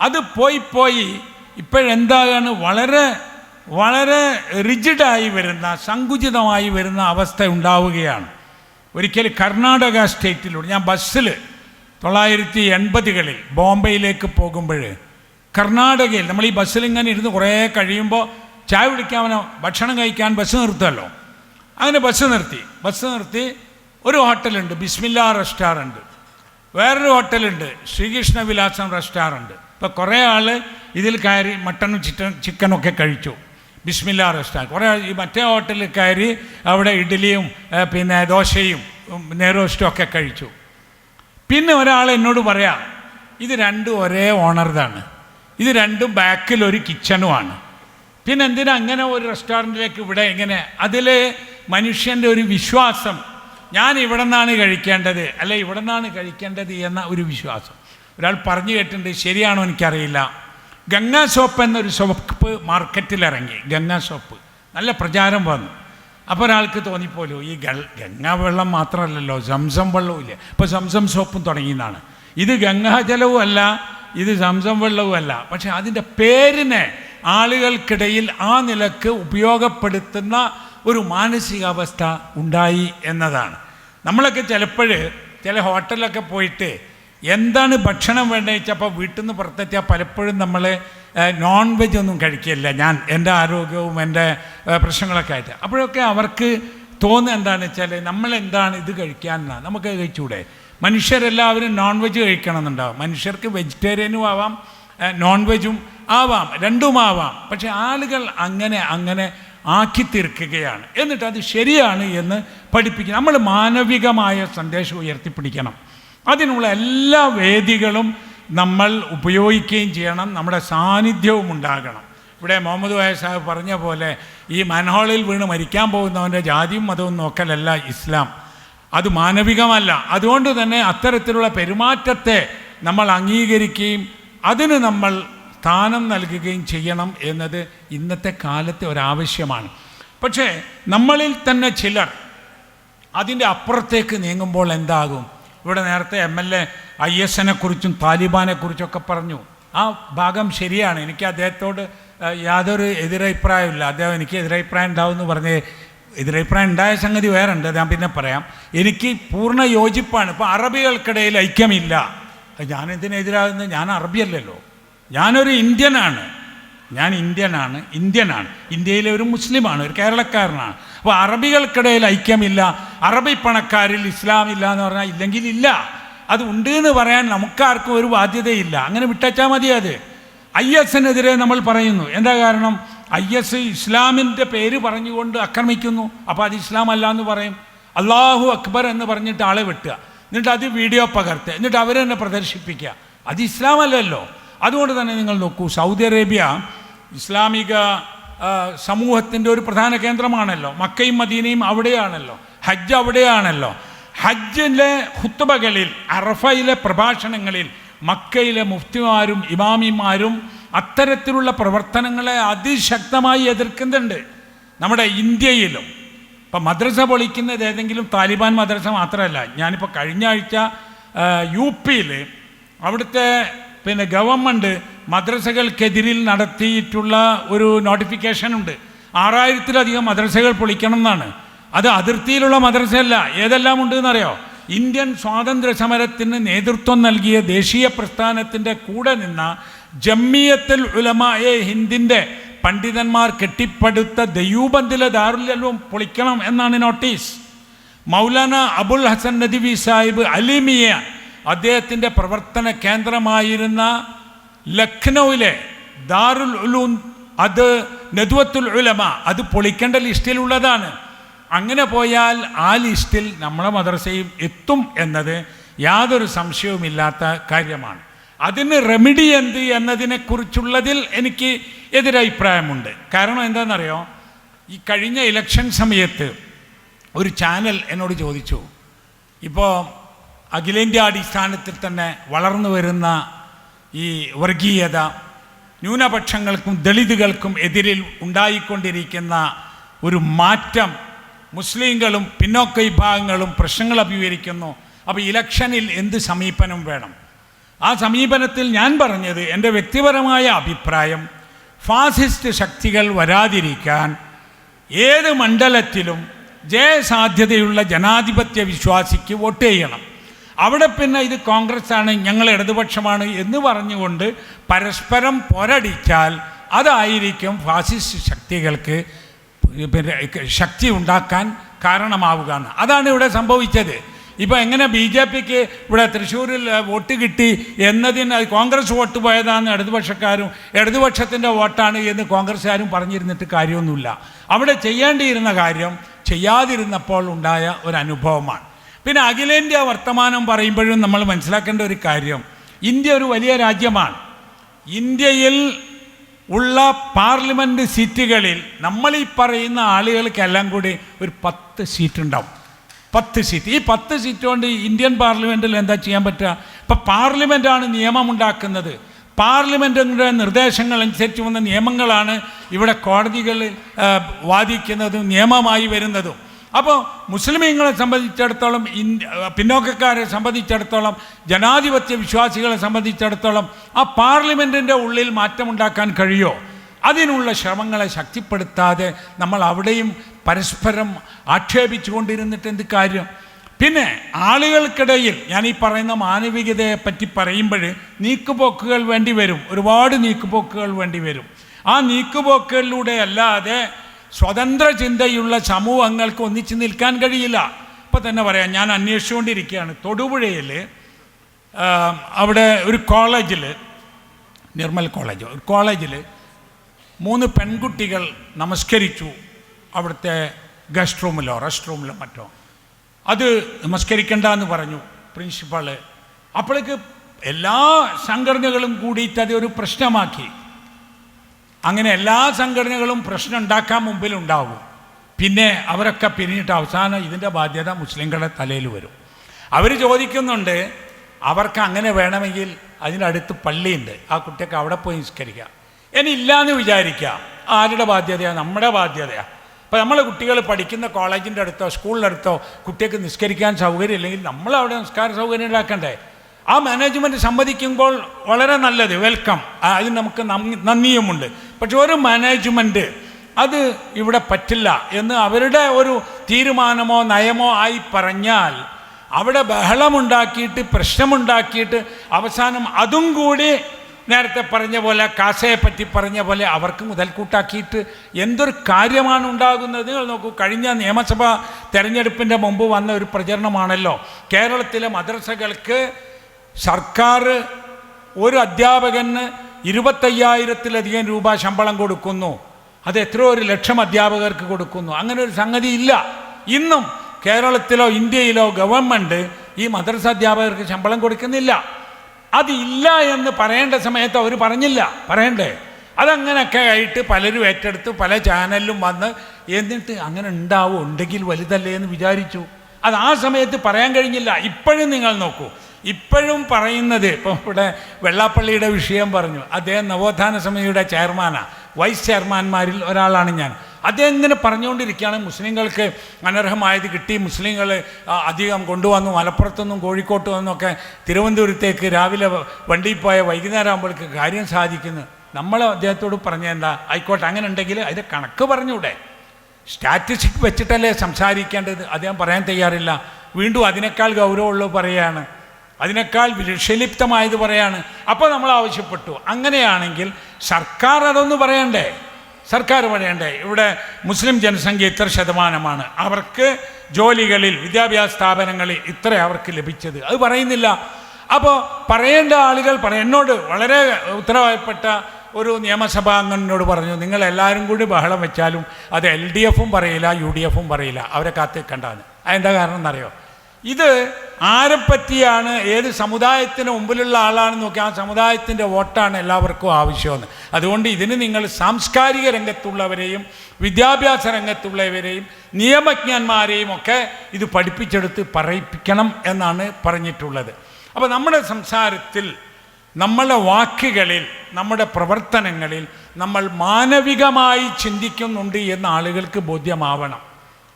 അത് പോയി പോയി ഇപ്പോഴെന്താണ്? വളരെ വളരെ റിജിഡായി വരുന്ന സങ്കുചിതമായി വരുന്ന അവസ്ഥ ഉണ്ടാവുകയാണ്. ഒരിക്കൽ കർണാടക സ്റ്റേറ്റിലൂടെ ഞാൻ ബസ്സിൽ തൊള്ളായിരത്തി എൺപതുകളിൽ ബോംബെയിലേക്ക് പോകുമ്പോൾ കർണാടകയിൽ നമ്മൾ ഈ ബസ്സിൽ ഇങ്ങനെ ഇരുന്ന് കുറേ കഴിയുമ്പോൾ ചായ കുടിക്കാനോ ഭക്ഷണം കഴിക്കാൻ ബസ് നിർത്തുമല്ലോ അങ്ങനെ ബസ് നിർത്തി. ബസ് നിർത്തി ഒരു ഹോട്ടലുണ്ട് ബിസ്മില്ല റെസ്റ്റോറന്റ്. വേറൊരു ഹോട്ടലുണ്ട് ശ്രീകൃഷ്ണ വിലാസം റെസ്റ്റോറന്റ്. ഇപ്പോൾ കുറേ ആൾ ഇതിൽ കയറി മട്ടണും ചിക്കൻ ചിക്കനൊക്കെ കഴിച്ചു. ബിസ്മില്ല റെസ്റ്റോറന്റ്. കുറേ ഈ മറ്റേ ഹോട്ടലിൽ കയറി അവിടെ ഇഡ്ഡലിയും പിന്നെ ദോശയും നെയ്റോസ്റ്റും ഒക്കെ കഴിച്ചു. പിന്നെ ഒരാൾ എന്നോട് പറയാം ഇത് രണ്ടും ഒരേ ഓണർതാണ് ഇത് രണ്ടും ബാക്കിൽ ഒരു കിച്ചണുമാണ്. പിന്നെ എന്തിനാ അങ്ങനെ ഒരു റെസ്റ്റോറന്റിലേക്ക് ഇവിടെ ഇങ്ങനെ? അതിൽ മനുഷ്യന്റെ ഒരു വിശ്വാസം ഞാൻ ഇവിടെ നിന്നാണ് കഴിക്കേണ്ടത് അല്ലെ ഇവിടെ നിന്നാണ് കഴിക്കേണ്ടത് എന്ന ഒരു വിശ്വാസം. ഒരാൾ പറഞ്ഞു കേട്ടിട്ടുണ്ട് ശരിയാണോ എനിക്കറിയില്ല. ഗംഗാ സോപ്പ് എന്നൊരു സോപ്പ് മാർക്കറ്റിലിറങ്ങി ഗംഗാ സോപ്പ് നല്ല പ്രചാരം വന്നു. അപ്പോൾ ഒരാൾക്ക് തോന്നിപ്പോലോ ഈ ഗൾ ഗംഗാ വെള്ളം മാത്രമല്ലല്ലോ സംസം വെള്ളവും ഇല്ല. ഇപ്പോൾ സംസം സോപ്പും തുടങ്ങിയെന്നാണ്. ഇത് ഗംഗാജലവും അല്ല ഇത് സംസം വെള്ളവും അല്ല. പക്ഷെ അതിന്റെ പേരിനെ ആളുകൾക്കിടയിൽ ആ നിലയ്ക്ക് ഉപയോഗപ്പെടുത്തുന്ന ഒരു മാനസികാവസ്ഥ ഉണ്ടായി എന്നതാണ്. നമ്മളൊക്കെ ചിലപ്പോൾ ചില ഹോട്ടലൊക്കെ പോയിട്ട് എന്താണ് ഭക്ഷണം വേണ്ടത് അപ്പോൾ വീട്ടിൽ നിന്ന് പുറത്തെത്തിയാൽ പലപ്പോഴും നമ്മൾ നോൺ വെജ് ഒന്നും കഴിക്കില്ല. ഞാൻ എന്റെ ആരോഗ്യവും എന്റെ പ്രശ്നങ്ങളൊക്കെ ആയിട്ട്. അപ്പോഴൊക്കെ അവർക്ക് തോന്നുക എന്താണെന്ന് വെച്ചാൽ നമ്മൾ എന്താണ് ഇത് കഴിക്കാനെന്നാണ് നമുക്ക് കഴിച്ചൂടെ? മനുഷ്യരെല്ലാവരും നോൺ വെജ് കഴിക്കണം എന്നുണ്ടാവും മനുഷ്യർക്ക് വെജിറ്റേറിയനും ആവാം നോൺ വെജും ആവാം രണ്ടും ആവാം. പക്ഷെ ആളുകൾ അങ്ങനെ അങ്ങനെ ആക്കി തീർക്കുകയാണ്. എന്നിട്ട് അത് ശരിയാണ് എന്ന് പഠിപ്പിക്കുക നമ്മൾ മാനവികമായ സന്ദേശം ഉയർത്തിപ്പിടിക്കണം. അതിനുള്ള എല്ലാ വേദികളും നമ്മൾ ഉപയോഗിക്കുകയും ചെയ്യണം നമ്മുടെ സാന്നിധ്യവും ഉണ്ടാകണം. ഇവിടെ മുഹമ്മദ് വായ സാഹിബ് പറഞ്ഞ പോലെ ഈ മൻഹോളിൽ വീണ് മരിക്കാൻ പോകുന്നവന്റെ ജാതിയും മതവും നോക്കലല്ല ഇസ്ലാം. അത് മാനവികമല്ല. അതുകൊണ്ട് തന്നെ അത്തരത്തിലുള്ള പെരുമാറ്റത്തെ നമ്മൾ അംഗീകരിക്കുകയും അതിന് നമ്മൾ സ്ഥാനം നൽകുകയും ചെയ്യണം എന്നത് ഇന്നത്തെ കാലത്തെ ഒരാവശ്യമാണ്. പക്ഷേ നമ്മളിൽ തന്നെ ചിലർ അതിന്റെ അപ്പുറത്തേക്ക് നീങ്ങുമ്പോൾ എന്താകും? ഇവിടെ നേരത്തെ M L A I S എനെ കുറിച്ചും താലിബാനെ കുറിച്ചൊക്കെ പറഞ്ഞു. ആ ഭാഗം ശരിയാണ്. എനിക്ക് അദ്ദേഹത്തോട് യാതൊരു എതിരഭിപ്രായമില്ല അദ്ദേഹം എനിക്ക് എതിരഭിപ്രായം ഉണ്ടാവും എന്ന് പറഞ്ഞ് എതിരഭിപ്രായം ഉണ്ടായ സംഗതി വേറെ ഉണ്ട് ഞാൻ പിന്നെ പറയാം. എനിക്ക് പൂർണ യോജിപ്പാണ്. ഇപ്പോൾ അറബികൾക്കിടയിൽ ഐക്യമില്ല. ഞാൻ എന്തിനെതിരാകുന്നത് ഞാൻ അറബിയല്ലല്ലോ. ഞാനൊരു ഇന്ത്യനാണ്. ഞാൻ ഇന്ത്യനാണ് ഇന്ത്യനാണ്. ഇന്ത്യയിലെ ഒരു മുസ്ലിമാണ് ഒരു കേരളക്കാരനാണ്. അപ്പോൾ അറബികൾക്കിടയിൽ ഐക്യമില്ല അറബി പണക്കാരിൽ ഇസ്ലാം ഇല്ല എന്ന് പറഞ്ഞാൽ ഇല്ലെങ്കിൽ ഇല്ല. അത് ഉണ്ട് എന്ന് പറയാൻ നമുക്കാർക്കും ഒരു ബാധ്യതയില്ല. അങ്ങനെ വിട്ടച്ചാൽ മതി അത്. ഐ എസിനെതിരെ നമ്മൾ പറയുന്നു. എന്താ കാരണം? ഐ എസ് ഇസ്ലാമിന്റെ പേര് പറഞ്ഞുകൊണ്ട് ആക്രമിക്കുന്നു. അപ്പോൾ അത് ഇസ്ലാം അല്ല എന്ന് പറയും. അള്ളാഹു അക്ബർ എന്ന് പറഞ്ഞിട്ട് ആളെ വെട്ടുക. എന്നിട്ട് അത് വീഡിയോ പകർത്തുക. എന്നിട്ട് അവർ തന്നെ പ്രദർശിപ്പിക്കുക. അത് ഇസ്ലാം അല്ലല്ലോ അതുകൊണ്ട് തന്നെ നിങ്ങൾ നോക്കൂ സൗദി അറേബ്യ ഇസ്ലാമിക സമൂഹത്തിന്റെ ഒരു പ്രധാന കേന്ദ്രമാണല്ലോ. മക്കയും മദീനയും അവിടെയാണല്ലോ. ഹജ്ജ് അവിടെയാണല്ലോ. ഹജ്ജിലെ ഹുത്തുബകളിൽ അറഫയിലെ പ്രഭാഷണങ്ങളിൽ മക്കയിലെ മുഫ്തിമാരും ഇമാമിമാരും അത്തരത്തിലുള്ള പ്രവർത്തനങ്ങളെ അതിശക്തമായി എതിർക്കുന്നുണ്ട്. നമ്മുടെ ഇന്ത്യയിലും. ഇപ്പം മദ്രസ പൊളിക്കുന്നത് ഏതെങ്കിലും താലിബാൻ മദ്രസ മാത്രമല്ല. ഞാനിപ്പോൾ കഴിഞ്ഞ ആഴ്ച യു പിയിൽ അവിടുത്തെ പിന്നെ ഗവൺമെന്റ് മദ്രസകൾക്കെതിരിൽ നടത്തിയിട്ടുള്ള ഒരു നോട്ടിഫിക്കേഷൻ ഉണ്ട്. ആറായിരത്തിലധികം മദ്രസകൾ പൊളിക്കണം എന്നാണ് അത് അതിർത്തിയിലുള്ള മദ്രസയല്ല. ഏതെല്ലാം ഉണ്ട് എന്നറിയോ ഇന്ത്യൻ സ്വാതന്ത്ര്യ സമരത്തിന് നേതൃത്വം നൽകിയ ദേശീയ പ്രസ്ഥാനത്തിന്റെ കൂടെ നിന്ന ജമ്മിയത്തിൽ ഉലമായ ഹിന്ദിന്റെ പണ്ഡിതന്മാർ കെട്ടിപ്പടുത്ത ദയൂബന്ദിലെ ദാരുല്യവും പൊളിക്കണം എന്നാണ് നോട്ടീസ് മൗലാന അബുൽ ഹസൻ നദിവി സാഹിബ് അലിമിയ അദ്ദേഹത്തിന്റെ പ്രവർത്തന കേന്ദ്രമായിരുന്ന ലഖ്നൌവിലെ ദാറുൽ ഉലൂം അത് നദുവത്തുൽ ഉലമ അത് പൊളിക്കേണ്ട ലിസ്റ്റിലുള്ളതാണ്. അങ്ങനെ പോയാൽ ആ ലിസ്റ്റിൽ നമ്മളെ മദ്രസയും എത്തും എന്നത് യാതൊരു സംശയവുമില്ലാത്ത കാര്യമാണ്. അതിന് റെമഡി എന്ത് എന്നതിനെക്കുറിച്ചുള്ളതിൽ എനിക്ക് എതിരഭിപ്രായമുണ്ട്. കാരണം എന്താണെന്നറിയോ? ഈ കഴിഞ്ഞ ഇലക്ഷൻ സമയത്ത് ഒരു ചാനൽ എന്നോട് ചോദിച്ചു. ഇപ്പോൾ അഖിലേന്ത്യാ അടിസ്ഥാനത്തിൽ തന്നെ വളർന്നു വരുന്ന ഈ വർഗീയത ന്യൂനപക്ഷങ്ങൾക്കും ദളിതുകൾക്കും എതിരിൽ ഉണ്ടായിക്കൊണ്ടിരിക്കുന്ന ഒരു മാറ്റം മുസ്ലിങ്ങളും പിന്നോക്ക വിഭാഗങ്ങളും പ്രശ്നങ്ങൾ അഭിമുഖീകരിക്കുന്നു. അപ്പോൾ ഇലക്ഷനിൽ എന്ത് സമീപനം വേണം? ആ സമീപനത്തിൽ ഞാൻ പറഞ്ഞത് എന്റെ വ്യക്തിപരമായ അഭിപ്രായം ഫാസിസ്റ്റ് ശക്തികൾ വരാതിരിക്കാൻ ഏത് മണ്ഡലത്തിലും ജയസാധ്യതയുള്ള ജനാധിപത്യ വിശ്വാസിക്ക് വോട്ട് ചെയ്യണം. അവിടെ പിന്നെ ഇത് കോൺഗ്രസ് ആണ് ഞങ്ങൾ ഇടതുപക്ഷമാണ് എന്ന് പറഞ്ഞുകൊണ്ട് പരസ്പരം പോരടിച്ചാൽ അതായിരിക്കും ഫാസിസ്റ്റ് ശക്തികൾക്ക് ശക്തി ഉണ്ടാക്കാൻ കാരണമാവുക എന്ന്. അതാണ് ഇവിടെ സംഭവിച്ചത്. ഇപ്പോൾ എങ്ങനെ ബി ജെ പിക്ക് ഇവിടെ തൃശ്ശൂരിൽ വോട്ട് കിട്ടി എന്നതിന് കോൺഗ്രസ് വോട്ട് പോയതാണ് ഇടതുപക്ഷക്കാരും ഇടതുപക്ഷത്തിന്റെ വോട്ടാണ് എന്ന് കോൺഗ്രസ്സുകാരും പറഞ്ഞിരുന്നിട്ട് കാര്യമൊന്നുമില്ല. അവിടെ ചെയ്യേണ്ടിയിരുന്ന കാര്യം ചെയ്യാതിരുന്നപ്പോൾ ഉണ്ടായ ഒരു അനുഭവമാണ്. പിന്നെ അഖിലേന്ത്യാ വർത്തമാനം പറയുമ്പോഴും നമ്മൾ മനസ്സിലാക്കേണ്ട ഒരു കാര്യം. ഇന്ത്യ ഒരു വലിയ രാജ്യമാണ്. ഇന്ത്യയിൽ ഉള്ള പാർലമെന്റ് സീറ്റുകളിൽ നമ്മൾ ഈ പറയുന്ന ആളുകൾക്കെല്ലാം കൂടി ഒരു പത്ത് സീറ്റ് ഉണ്ടാവും പത്ത് സീറ്റ്. ഈ പത്ത് സീറ്റ് കൊണ്ട് ഇന്ത്യൻ പാർലമെന്റിൽ എന്താ ചെയ്യാൻ പറ്റുക? ഇപ്പം പാർലമെന്റാണ് നിയമം ഉണ്ടാക്കുന്നത് പാർലമെന്റിന്റെ നിർദ്ദേശങ്ങൾ അനുസരിച്ച് വന്ന നിയമങ്ങളാണ് ഇവിടെ കോടതികളിൽ വാദിക്കുന്നതും നിയമമായി വരുന്നതും. അപ്പോൾ മുസ്ലിമീങ്ങളെ സംബന്ധിച്ചിടത്തോളം ഇന്ത്യ പിന്നോക്കക്കാരെ സംബന്ധിച്ചിടത്തോളം ജനാധിപത്യ വിശ്വാസികളെ സംബന്ധിച്ചിടത്തോളം ആ പാർലമെന്റിന്റെ ഉള്ളിൽ മാറ്റമുണ്ടാക്കാൻ കഴിയുമോ അതിനുള്ള ശ്രമങ്ങളെ ശക്തിപ്പെടുത്താതെ നമ്മൾ അവിടെയും പരസ്പരം ആക്ഷേപിച്ചു കൊണ്ടിരുന്നിട്ട് എന്ത് കാര്യം? പിന്നെ ആളുകൾക്കിടയിൽ ഞാൻ ഈ പറയുന്ന മാനവികതയെ പറ്റി പറയുമ്പോൾ നീക്കുപോക്കുകൾ വേണ്ടി വരും. ഒരുപാട് നീക്കുപോക്കുകൾ വേണ്ടി വരും. ആ നീക്കുപോക്കുകളിലൂടെ അല്ലാതെ സ്വതന്ത്ര ചിന്തയുള്ള സമൂഹങ്ങൾക്ക് ഒന്നിച്ച് നിൽക്കാൻ കഴിയില്ല. ഇപ്പം തന്നെ പറയാം ഞാൻ അന്വേഷിച്ചുകൊണ്ടിരിക്കുകയാണ്. തൊടുപുഴയിൽ അവിടെ ഒരു കോളേജിൽ നിർമ്മൽ കോളേജ് ഒരു കോളേജിൽ മൂന്ന് പെൺകുട്ടികൾ നമസ്കരിച്ചു അവിടുത്തെ ഗസ്റ്റ് റൂമിലോ റെസ്റ്റ് റൂമിലോ മറ്റോ. അത് നമസ്കരിക്കണ്ട എന്ന് പറഞ്ഞു പ്രിൻസിപ്പാൾ. അപ്പോഴേക്ക് എല്ലാ സംഘടനകളും കൂടിയിട്ട് അത് ഒരു പ്രശ്നമാക്കി. അങ്ങനെ എല്ലാ സംഘടനകളും പ്രശ്നം ഉണ്ടാക്കാൻ മുമ്പിലുണ്ടാവും. പിന്നെ അവരൊക്കെ പിരിഞ്ഞിട്ട് അവസാനം ഇതിന്റെ ബാധ്യത മുസ്ലിങ്ങളുടെ തലയിൽ വരും. അവർ ചോദിക്കുന്നുണ്ട് അവർക്ക് അങ്ങനെ വേണമെങ്കിൽ അതിനടുത്ത് പള്ളിയുണ്ട്. ആ കുട്ടിയൊക്കെ അവിടെ പോയി നിസ്കരിക്കാം. ഇനി ഇല്ലാന്ന് വിചാരിക്കാം ആരുടെ ബാധ്യതയാണ് നമ്മുടെ ബാധ്യതയാണ് അപ്പോൾ നമ്മൾ കുട്ടികൾ പഠിക്കുന്ന കോളേജിന്റെ അടുത്തോ സ്കൂളിന്റെ അടുത്തോ കുട്ടികൾക്ക് നിസ്കരിക്കാൻ സൗകര്യം ഇല്ലെങ്കിൽ നമ്മൾ അവിടെ നിസ്കാര സൗകര്യം ഉണ്ടാക്കണ്ടേ? ആ മാനേജ്മെന്റ് സമ്മതിക്കുമ്പോൾ വളരെ നല്ലത് വെൽക്കം അതിന് നമുക്ക് നന്ദി- നന്ദിയുമുണ്ട്. പക്ഷെ ഒരു മാനേജ്മെന്റ് അത് ഇവിടെ പറ്റില്ല എന്ന് അവരുടെ ഒരു തീരുമാനമോ നയമോ ആയി പറഞ്ഞാൽ അവിടെ ബഹളമുണ്ടാക്കിയിട്ട് പ്രശ്നമുണ്ടാക്കിയിട്ട് അവസാനം അതും കൂടി നേരത്തെ പറഞ്ഞ പോലെ കാസയെ പറ്റി പറഞ്ഞ പോലെ അവർക്ക് മുതൽക്കൂട്ടാക്കിയിട്ട് എന്തൊരു കാര്യമാണ് ഉണ്ടാകുന്നത്? നോക്കൂ കഴിഞ്ഞ നിയമസഭാ തെരഞ്ഞെടുപ്പിന്റെ മുമ്പ് വന്ന ഒരു പ്രചരണമാണല്ലോ. കേരളത്തിലെ മദ്രസകൾക്ക് സർക്കാർ ഒരു അധ്യാപകന് ഇരുപത്തയ്യായിരത്തിലധികം രൂപ ശമ്പളം കൊടുക്കുന്നു. അത് എത്രയോ ഒരു ലക്ഷം അധ്യാപകർക്ക് കൊടുക്കുന്നു. അങ്ങനെ ഒരു സംഗതി ഇല്ല. ഇന്നും കേരളത്തിലോ ഇന്ത്യയിലോ ഗവൺമെന്റ് ഈ മദ്രസ അധ്യാപകർക്ക് ശമ്പളം കൊടുക്കുന്നില്ല. അതില്ല എന്ന് പറയേണ്ട സമയത്ത് അവർ പറഞ്ഞില്ല. പറയണ്ടേ? അതങ്ങനെയൊക്കെ ആയിട്ട് പലരും ഏറ്റെടുത്ത് പല ചാനലിലും വന്ന് എന്നിട്ട് അങ്ങനെ ഉണ്ടാവും? ഉണ്ടെങ്കിൽ വലുതല്ലേ എന്ന് വിചാരിച്ചു. അത് ആ സമയത്ത് പറയാൻ കഴിഞ്ഞില്ല. ഇപ്പോഴും നിങ്ങൾ നോക്കൂ. ഇപ്പോഴും പറയുന്നത് ഇപ്പം ഇവിടെ വെള്ളാപ്പള്ളിയുടെ വിഷയം പറഞ്ഞു. അദ്ദേഹം നവോത്ഥാന സമിതിയുടെ ചെയർമാനാണ് വൈസ് ചെയർമാൻമാരിൽ ഒരാളാണ് ഞാൻ. അദ്ദേഹം ഇങ്ങനെ പറഞ്ഞുകൊണ്ടിരിക്കുകയാണ് മുസ്ലിങ്ങൾക്ക് അനർഹമായത് കിട്ടി മുസ്ലിങ്ങൾ അധികം കൊണ്ടുവന്നു മലപ്പുറത്തുനിന്നും കോഴിക്കോട്ട് നിന്നൊക്കെ തിരുവനന്തപുരത്തേക്ക് രാവിലെ വണ്ടിയിൽ പോയ വൈകുന്നേരം ആകുമ്പോഴേക്ക് കാര്യം സാധിക്കുന്നു. നമ്മൾ അദ്ദേഹത്തോട് പറഞ്ഞെന്താ ആയിക്കോട്ടെ അങ്ങനെ ഉണ്ടെങ്കിൽ അതിന്റെ കണക്ക് പറഞ്ഞൂടെ സ്റ്റാറ്റിസ്റ്റിക് വെച്ചിട്ടല്ലേ സംസാരിക്കേണ്ടത്? അദ്ദേഹം പറയാൻ തയ്യാറില്ല. വീണ്ടും അതിനേക്കാൾ ഗൗരവമുള്ളത് പറയാണ് അതിനേക്കാൾ വിഷലിപ്തമായത് പറയാണ്. അപ്പോൾ നമ്മൾ ആവശ്യപ്പെട്ടു. അങ്ങനെയാണെങ്കിൽ സർക്കാർ അതൊന്ന് പറയണ്ടേ? സർക്കാർ പറയണ്ടേ? ഇവിടെ മുസ്ലിം ജനസംഖ്യ ഇത്ര ശതമാനമാണ്. അവർക്ക് ജോലികളിൽ വിദ്യാഭ്യാസ സ്ഥാപനങ്ങളിൽ ഇത്ര അവർക്ക് ലഭിച്ചത്. അത് പറയുന്നില്ല. അപ്പോൾ പറയേണ്ട ആളുകൾ പറ എന്നോട് വളരെ ഉത്തരവാദപ്പെട്ട ഒരു നിയമസഭാ അംഗനോട് പറഞ്ഞു നിങ്ങൾ എല്ലാവരും കൂടി ബഹളം വെച്ചാലും അത് എൽ ഡി എഫും പറയില്ല യു ഡി എഫും പറയില്ല. അവരെ കാത്തിക്കണ്ടാന്ന്. അതെന്താ കാരണം എന്നറിയോ ഇത് ആരെ പറ്റിയാണ് ഏത് സമുദായത്തിന് മുമ്പിലുള്ള ആളാണെന്ന് നോക്കി ആ സമുദായത്തിന്റെ വോട്ടാണ് എല്ലാവർക്കും ആവശ്യമെന്ന്. അതുകൊണ്ട് ഇതിന് നിങ്ങൾ സാംസ്കാരിക രംഗത്തുള്ളവരെയും വിദ്യാഭ്യാസ രംഗത്തുള്ളവരെയും നിയമജ്ഞന്മാരെയും ഒക്കെ ഇത് പഠിപ്പിച്ചെടുത്ത് പറയിപ്പിക്കണം എന്നാണ് പറഞ്ഞിട്ടുള്ളത്. അപ്പോൾ നമ്മുടെ സംസാരത്തിൽ നമ്മളുടെ വാക്കുകളിൽ നമ്മുടെ പ്രവർത്തനങ്ങളിൽ നമ്മൾ മാനവികമായി ചിന്തിക്കുന്നുണ്ട് എന്ന് ആളുകൾക്ക് ബോധ്യമാവണം.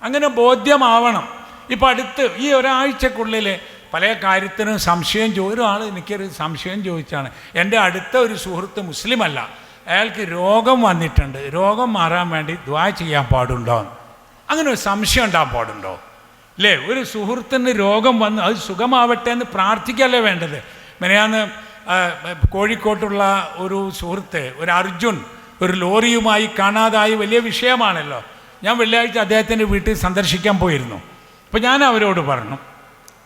അങ്ങനെ ബോധ്യമാവണം. ഇപ്പം അടുത്ത് ഈ ഒരാഴ്ചക്കുള്ളിൽ പല കാര്യത്തിനും സംശയം ചോ ഒരാൾ എനിക്കൊരു സംശയം ചോദിച്ചാണ്. എന്റെ അടുത്ത ഒരു സുഹൃത്ത് മുസ്ലിമല്ല. അയാൾക്ക് രോഗം വന്നിട്ടുണ്ട്. രോഗം മാറാൻ വേണ്ടി ദ്വാ ചെയ്യാൻ പാടുണ്ടോ? അങ്ങനെ ഒരു സംശയം ഉണ്ടാകാൻ പാടുണ്ടോ? അല്ലേ ഒരു സുഹൃത്തിന് രോഗം വന്ന് അത് സുഖമാവട്ടെ എന്ന് പ്രാർത്ഥിക്കല്ലേ വേണ്ടത്? മിനിയാന്ന് കോഴിക്കോട്ടുള്ള ഒരു സുഹൃത്ത് ഒരു അർജുൻ ഒരു ലോറിയുമായി കാണാതായി വലിയ വിഷയമാണല്ലോ. ഞാൻ വെള്ളിയാഴ്ച അദ്ദേഹത്തിന്റെ വീട്ടിൽ സന്ദർശിക്കാൻ പോയിരുന്നു. അപ്പോൾ ഞാൻ അവരോട് പറഞ്ഞു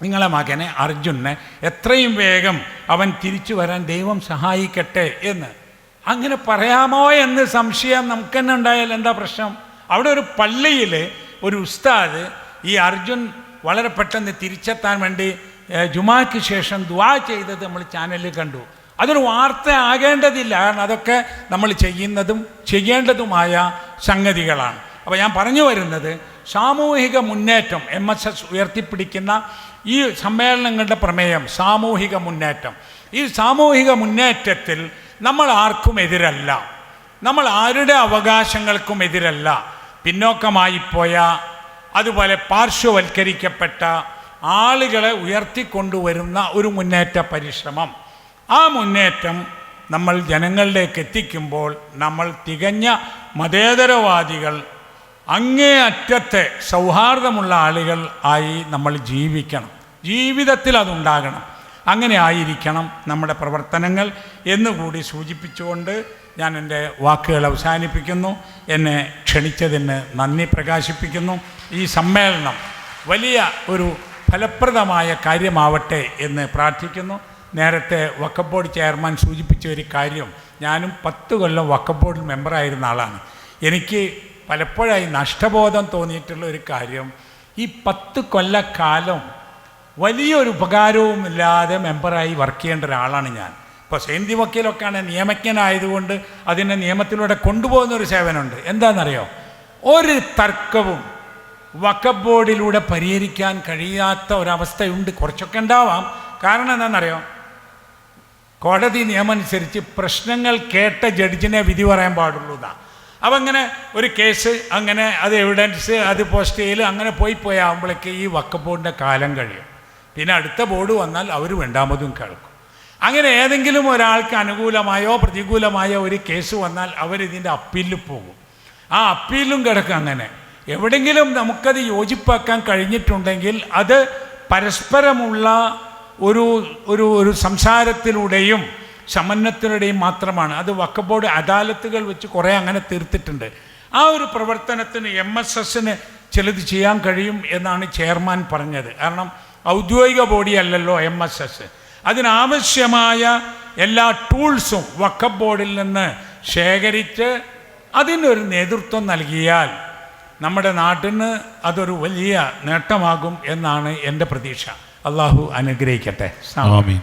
നിങ്ങളെ മകനെ അർജുനെ എത്രയും വേഗം അവൻ തിരിച്ചു വരാൻ ദൈവം സഹായിക്കട്ടെ എന്ന്. അങ്ങനെ പറയാമോ എന്ന് സംശയം നമുക്ക് തന്നെ ഉണ്ടായാൽ എന്താ പ്രശ്നം? അവിടെ ഒരു പള്ളിയിൽ ഒരു ഉസ്താദ് ഈ അർജുൻ വളരെ പെട്ടെന്ന് തിരിച്ചെത്താൻ വേണ്ടി ജുമാക്ക് ശേഷം ദ്വാ ചെയ്തത് നമ്മൾ ചാനലിൽ കണ്ടു. അതൊരു വാർത്ത ആകേണ്ടതില്ല കാരണം അതൊക്കെ നമ്മൾ ചെയ്യുന്നതും ചെയ്യേണ്ടതുമായ സംഗതികളാണ്. അപ്പോൾ ഞാൻ പറഞ്ഞു വരുന്നത് സാമൂഹിക മുന്നേറ്റം എം എസ് എസ് ഉയർത്തിപ്പിടിക്കുന്ന ഈ സമ്മേളനങ്ങളുടെ പ്രമേയം സാമൂഹിക മുന്നേറ്റം. ഈ സാമൂഹിക മുന്നേറ്റത്തിൽ നമ്മൾ ആർക്കും എതിരല്ല. നമ്മൾ ആരുടെ അവകാശങ്ങൾക്കും എതിരല്ല. പിന്നോക്കമായിപ്പോയ അതുപോലെ പാർശ്വവൽക്കരിക്കപ്പെട്ട ആളുകളെ ഉയർത്തിക്കൊണ്ടുവരുന്ന ഒരു മുന്നേറ്റ പരിശ്രമം. ആ മുന്നേറ്റം നമ്മൾ ജനങ്ങളിലേക്ക് എത്തിക്കുമ്പോൾ നമ്മൾ തികഞ്ഞ മതേതരവാദികൾ അങ്ങേ അറ്റത്തെ സൗഹാർദ്ദമുള്ള ആളുകൾ ആയി നമ്മൾ ജീവിക്കണം. ജീവിതത്തിൽ അതുണ്ടാകണം. അങ്ങനെ ആയിരിക്കണം നമ്മുടെ പ്രവർത്തനങ്ങൾ എന്നുകൂടി സൂചിപ്പിച്ചുകൊണ്ട് ഞാൻ എന്റെ വാക്കുകൾ അവസാനിപ്പിക്കുന്നു. എന്നെ ക്ഷണിച്ചതിന് നന്ദി പ്രകാശിപ്പിക്കുന്നു. ഈ സമ്മേളനം വലിയ ഒരു ഫലപ്രദമായ കാര്യമാവട്ടെ എന്ന് പ്രാർത്ഥിക്കുന്നു. നേരത്തെ വക്കബ് ബോർഡ് ചെയർമാൻ സൂചിപ്പിച്ച ഒരു കാര്യം ഞാനും പത്ത് കൊല്ലം വക്കബ് ബോർഡിൽ മെമ്പറായിരുന്ന ആളാണ്. എനിക്ക് പലപ്പോഴായി നഷ്ടബോധം തോന്നിയിട്ടുള്ള ഒരു കാര്യം ഈ പത്ത് കൊല്ലക്കാലം വലിയൊരു ഉപകാരവും ഇല്ലാതെ മെമ്പറായി വർക്ക് ചെയ്യേണ്ട ഒരാളാണ് ഞാൻ. ഇപ്പോൾ സെയിൻതി വക്കീലൊക്കെയാണ് നിയമജ്ഞനായതുകൊണ്ട് അതിനെ നിയമത്തിലൂടെ കൊണ്ടുപോകുന്ന ഒരു സേവനമുണ്ട്. എന്താണെന്നറിയോ? ഒരു തർക്കവും വക്കഫ് ബോർഡിലൂടെ പരിഹരിക്കാൻ കഴിയാത്ത ഒരവസ്ഥയുണ്ട്. കുറച്ചൊക്കെ ഉണ്ടാവാം. കാരണം എന്താണെന്നറിയോ? കോടതി നിയമം അനുസരിച്ച് പ്രശ്നങ്ങൾ കേട്ട ജഡ്ജിനെ വിധി പറയാൻ പാടുള്ളൂ എന്നാ അപ്പം അങ്ങനെ ഒരു കേസ് അങ്ങനെ അത് എവിഡൻസ് അത് പോസ്റ്റ് ചെയ്യൽ അങ്ങനെ പോയി പോയാകുമ്പോഴേക്ക് ഈ വക്കപ്പോടിന്റെ കാലം കഴിയും. പിന്നെ അടുത്ത ബോർഡ് വന്നാൽ അവർ രണ്ടാമതും കേൾക്കും. അങ്ങനെ ഏതെങ്കിലും ഒരാൾക്ക് അനുകൂലമായോ പ്രതികൂലമായോ ഒരു കേസ് വന്നാൽ അവരിതിന്റെ അപ്പീലിൽ പോകും. ആ അപ്പീലും കിടക്കും അങ്ങനെ. എവിടെങ്കിലും നമുക്കത് യോജിപ്പാക്കാൻ കഴിഞ്ഞിട്ടുണ്ടെങ്കിൽ അത് പരസ്പരമുള്ള ഒരു ഒരു ഒരു സംസാരത്തിലൂടെയും സമന്വയത്തിലൂടെയും മാത്രമാണ്. അത് വക്കബോർഡ് അദാലത്തുകൾ വെച്ച് കുറേ അങ്ങനെ തീർത്തിട്ടുണ്ട്. ആ ഒരു പ്രവർത്തനത്തിന് എം എസ് എസിന് ചിലത് ചെയ്യാൻ കഴിയും എന്നാണ് ചെയർമാൻ പറഞ്ഞത്. കാരണം ഔദ്യോഗിക ബോഡിയല്ലല്ലോ എം എസ് എസ് അതിനാവശ്യമായ എല്ലാ ടൂൾസും വക്കഫ് ബോർഡിൽ നിന്ന് ശേഖരിച്ച് അതിനൊരു നേതൃത്വം നൽകിയാൽ നമ്മുടെ നാട്ടിന് അതൊരു വലിയ നേട്ടമാകും എന്നാണ് എന്റെ പ്രതീക്ഷ. അള്ളാഹു അനുഗ്രഹിക്കട്ടെ. ആമീൻ.